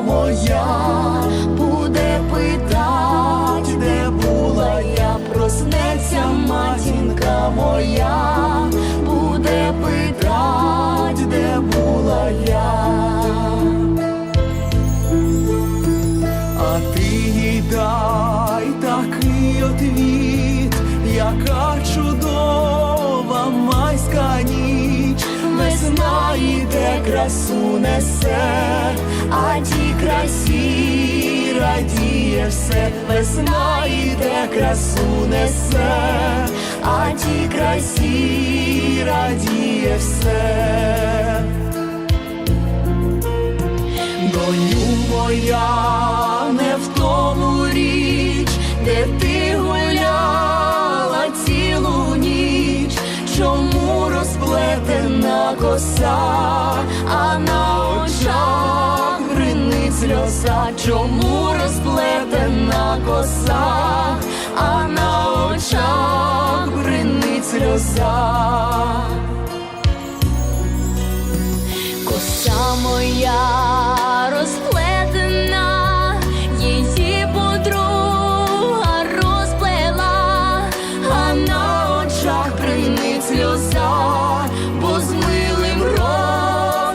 Моя, буде питать, де була я, проснеться матінка моя, буде питать, де була я. А ти дай такий отвіт, яка чудова майська ніч, Весна іде, красу несе, радіє все, весна іде, красу несе, а ті красі радіє все. доню моя, не в тому річ, де ти гуляла цілу ніч, чому розплетена коса, а на очах сльоза, чому розплетена а на очах бринить сльоза. Коса моя розплетена, її подруга розплела, а на очах бринить сльоза, бо з милим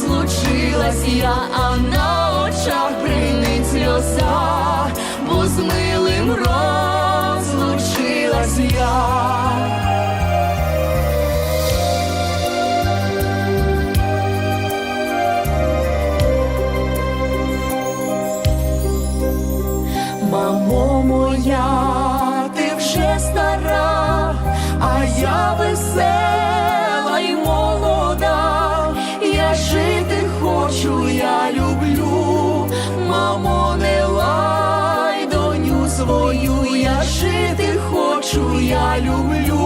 розлучилась я, а на очах бринить сльоза, бо з Мамо моя, ти вже стара, а я весела й молода, я жити хочу, я люблю, мамо, не лай доню свою, я жити хочу, я люблю.